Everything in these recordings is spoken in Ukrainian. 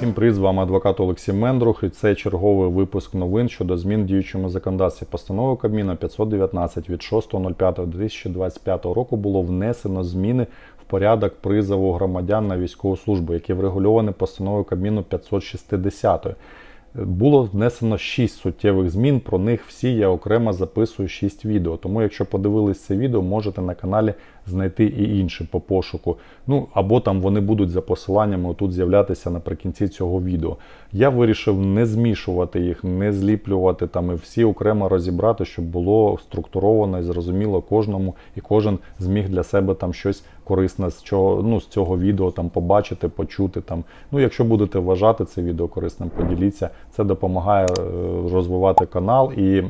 Всім привіт, з вами адвокат Олексій Мендрух і це черговий випуск новин щодо змін в діючому законодавстві. Постанови Кабміна 519 від 6.05.2025 року було внесено зміни в порядок призову громадян на військову службу, які врегульовані постановою Кабміну 560. Було внесено 6 суттєвих змін. Про них всі я окремо записую 6 відео. Тому, якщо подивились це відео, можете на каналі знайти і інші по пошуку. Ну або там вони будуть за посиланнями тут з'являтися наприкінці цього відео. Я вирішив не змішувати їх, не зліплювати там і всі окремо розібрати, щоб було структуровано і зрозуміло кожному, і кожен зміг для себе там щось корисне з цього, ну, з цього відео там побачити, почути там. Ну, якщо будете вважати це відео корисним, поділіться. Це допомагає е, розвивати канал і.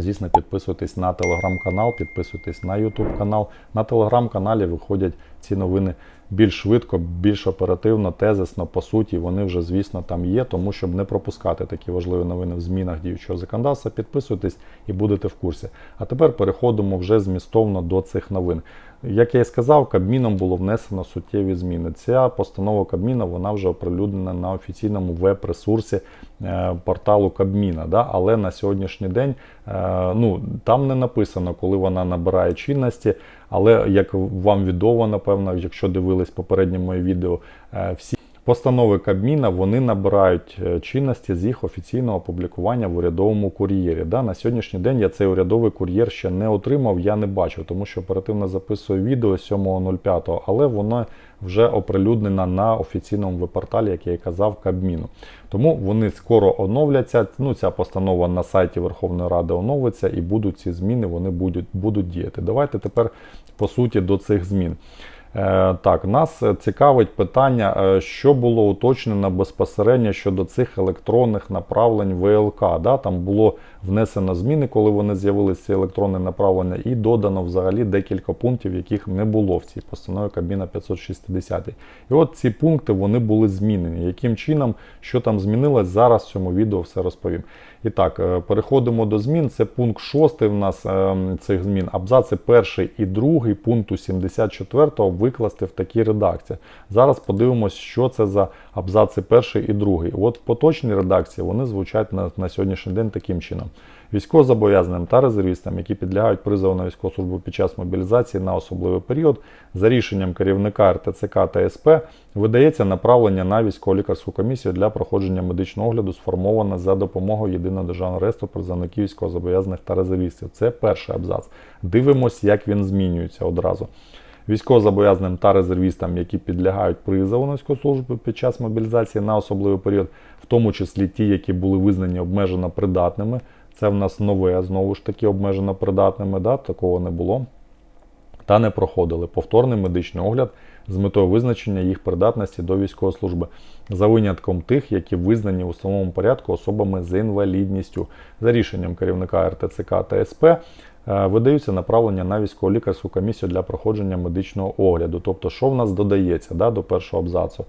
Звісно, підписуйтесь на телеграм-канал, підписуйтесь на Ютуб канал. На телеграм-каналі виходять ці новини більш швидко, більш оперативно, тезисно, по суті, вони вже, звісно, там є, тому щоб не пропускати такі важливі новини в змінах діючого законодавства, підписуйтесь і будете в курсі. А тепер переходимо вже змістовно до цих новин. Як я і сказав, Кабміном було внесено суттєві зміни. Ця постанова Кабміна вона вже оприлюднена на офіційному веб-ресурсі е, порталу Кабміна. Да? Але на сьогоднішній день е, ну, там не написано, коли вона набирає чинності. Але як вам відомо, напевно, якщо дивились попереднє моє відео, е, всі. Постанови Кабміна вони набирають е, чинності з їх офіційного опублікування в урядовому кур'єрі. Да, На сьогоднішній день я цей урядовий кур'єр ще не отримав, я не бачив, тому що оперативно записую відео 7.05, але воно вже оприлюднено на офіційному веб-порталі, як я і казав, Кабміну. Тому вони скоро оновляться. Ну, Ця постанова на сайті Верховної Ради оновиться і будуть ці зміни вони будуть, будуть діяти. Давайте тепер по суті до цих змін. Е, так, нас цікавить питання, е, що було уточнено безпосередньо щодо цих електронних направлень ВЛК. Да? Там було внесено зміни, коли вони з'явилися ці електронні направлення, і додано взагалі декілька пунктів, яких не було в цій постанові Кабіна 560. І от ці пункти вони були змінені. Яким чином, що там змінилось, зараз в цьому відео все розповім. І так, е, переходимо до змін. Це пункт 6 в нас цих змін. Абзаци 1 і 2 пункту 74 викласти в такій редакції. Зараз подивимось, що це за абзаци перший і другий. От в поточній редакції вони звучать на, на сьогоднішній день таким чином. Військовозобов'язаним та резервістам, які підлягають призову на військову службу під час мобілізації на особливий період, за рішенням керівника РТЦК та СП видається направлення на військово-лікарську комісію для проходження медичного огляду, сформоване за допомогою єдиного державного реєстру призовників військовозобов'язаних та резервістів. Це перший абзац. Дивимось, як він змінюється одразу військовозобов'язаним та резервістам, які підлягають призову на військову під час мобілізації на особливий період, в тому числі ті, які були визнані обмежено придатними. Це в нас нове, знову ж таки, обмежено придатними, да, такого не було. Та не проходили повторний медичний огляд з метою визначення їх придатності до військової служби, за винятком тих, які визнані у самому порядку особами з інвалідністю, за рішенням керівника РТЦК та СП. Е, видаються направлення на військово-лікарську комісію для проходження медичного огляду. Тобто, що в нас додається да, до першого абзацу?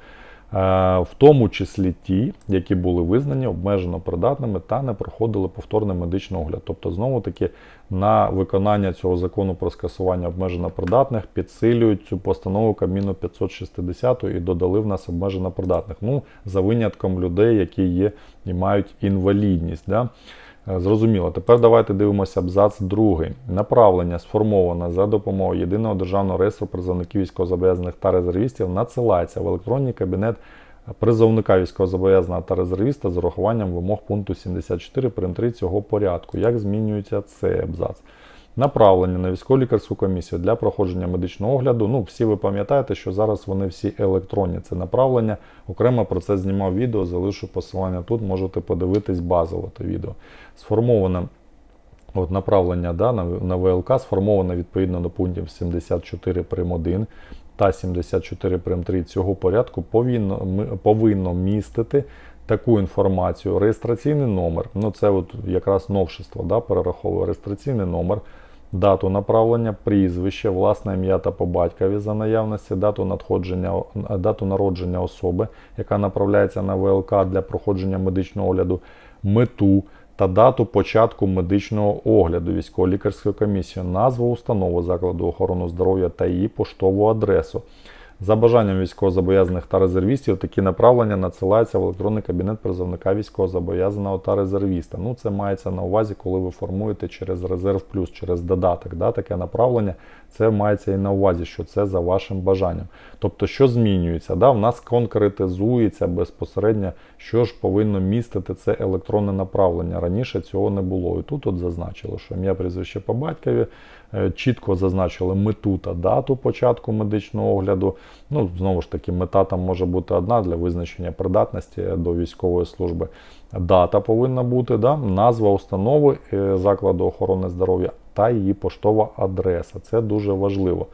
Е, в тому числі ті, які були визнані обмежено придатними та не проходили повторний медичний огляд. Тобто, знову-таки на виконання цього закону про скасування обмежено придатних підсилюють цю постанову Кабміну 560 і додали в нас обмежено придатних. Ну, за винятком людей, які є і мають інвалідність. Да? Е, зрозуміло. Тепер давайте дивимося абзац другий. Направлення сформоване за допомогою єдиного державного реєстру призовників військовозобов'язаних та резервістів надсилається в електронний кабінет призовника військовозобов'язаного та резервіста з урахуванням вимог пункту 74 прим. 3 цього порядку. Як змінюється цей абзац? Направлення на військово-лікарську комісію для проходження медичного огляду. Ну, всі ви пам'ятаєте, що зараз вони всі електронні. Це направлення. Окремо про це знімав відео, залишу посилання тут, можете подивитись базово те відео. Сформоване от направлення да, на, на ВЛК сформоване відповідно до пунктів 74 прим 1 та 74 прим 3 цього порядку повинно, повинно містити. Таку інформацію, реєстраційний номер, ну це от якраз новшество, да, перераховує реєстраційний номер, дату направлення, прізвище, власне ім'я та по батькові за наявності, дату надходження, дату народження особи, яка направляється на ВЛК для проходження медичного огляду, мету та дату початку медичного огляду військово-лікарської комісії, назву установи закладу охорони здоров'я та її поштову адресу. За бажанням військовозобов'язаних та резервістів такі направлення надсилаються в електронний кабінет призовника військовозобов'язаного та резервіста. Ну, це мається на увазі, коли ви формуєте через резерв плюс, через додаток. Да, таке направлення. Це мається і на увазі, що це за вашим бажанням. Тобто, що змінюється? Да? В нас конкретизується безпосередньо, що ж повинно містити це електронне направлення. Раніше цього не було. І тут от зазначили, що ім'я прізвище по батькові, чітко зазначили мету та дату початку медичного огляду. Ну, знову ж таки, мета там може бути одна для визначення придатності до військової служби. Дата повинна бути, да? назва установи е, закладу охорони здоров'я та її поштова адреса. Це дуже важливо.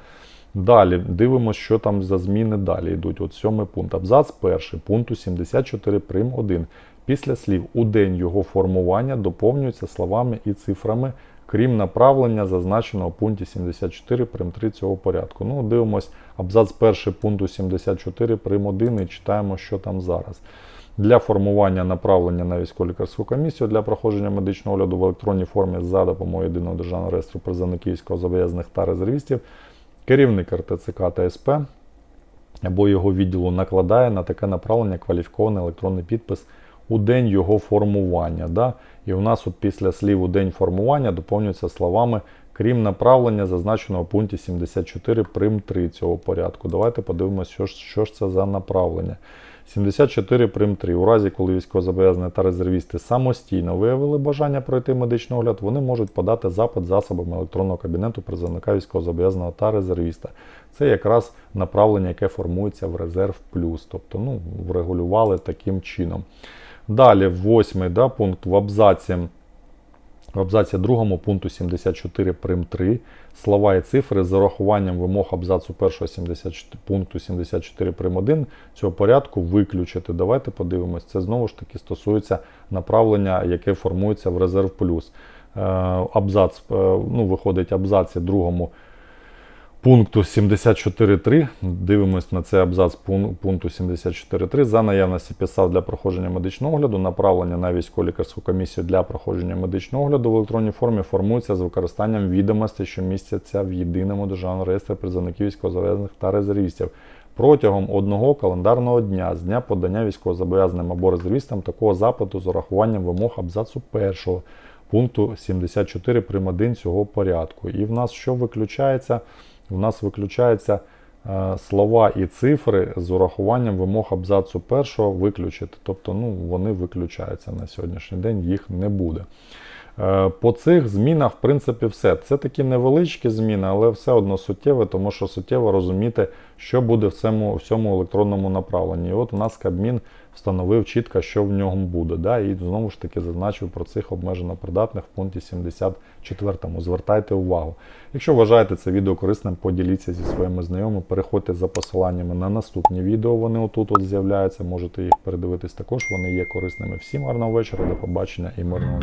Далі дивимося, що там за зміни далі йдуть. От сьомий пункт. Абзац перший пункту 74 прим 1. Після слів у день його формування доповнюється словами і цифрами, крім направлення, зазначеного в пункті 74 прим 3 цього порядку. Ну, дивимось абзац перший пункту 74 прим 1 і читаємо, що там зараз. Для формування направлення на військово-лікарську комісію для проходження медичного огляду в електронній формі за допомогою єдиного державного реєстру призовників військовозобов'язаних та резервістів керівник РТЦК та СП або його відділу накладає на таке направлення кваліфікований електронний підпис у день його формування. Да? І у нас от після слів у день формування доповнюється словами крім направлення, зазначеного в пункті 74 прим 3 цього порядку. Давайте подивимося, що ж, що ж це за направлення. 74 прим 3. У разі, коли військовозобов'язані та резервісти самостійно виявили бажання пройти медичний огляд, вони можуть подати запит засобами електронного кабінету призовника військовозобов'язаного та резервіста. Це якраз направлення, яке формується в резерв плюс, тобто ну, врегулювали таким чином. Далі, восьмий да, пункт в абзаці. В абзаці 2 пункту 74 прим 3 слова і цифри з урахуванням вимог абзацу 1 74, пункту 74 прим 1 цього порядку виключити. Давайте подивимось. Це знову ж таки стосується направлення, яке формується в резерв плюс. Е, Абзац, е, ну, виходить абзаці другому пункту 74.3. Дивимось на цей абзац пункту 74.3. За наявності підстав для проходження медичного огляду, направлення на військово-лікарську комісію для проходження медичного огляду в електронній формі формується з використанням відомостей, що містяться в єдиному державному реєстрі призовників військовозобов'язаних та резервістів. Протягом одного календарного дня з дня подання військовозобов'язаним або резервістам такого запиту з урахуванням вимог абзацу першого пункту 74 прим. 1 цього порядку. І в нас що виключається? В нас виключається е, слова і цифри з урахуванням вимог абзацу першого виключити. Тобто ну, вони виключаються на сьогоднішній день, їх не буде. Е, По цих змінах, в принципі, все. Це такі невеличкі зміни, але все одно суттєве, тому що суттєво розуміти, що буде в цьому, в цьому електронному направленні. І от у нас Кабмін встановив чітко, що в ньому буде. Да? І знову ж таки зазначив про цих обмежено придатних в пункті 74. Звертайте увагу. Якщо вважаєте це відео корисним, поділіться зі своїми знайомими, переходьте за посиланнями на наступні відео. Вони отут от з'являються. Можете їх передивитись також. Вони є корисними. Всім гарного вечора, до побачення і мирного.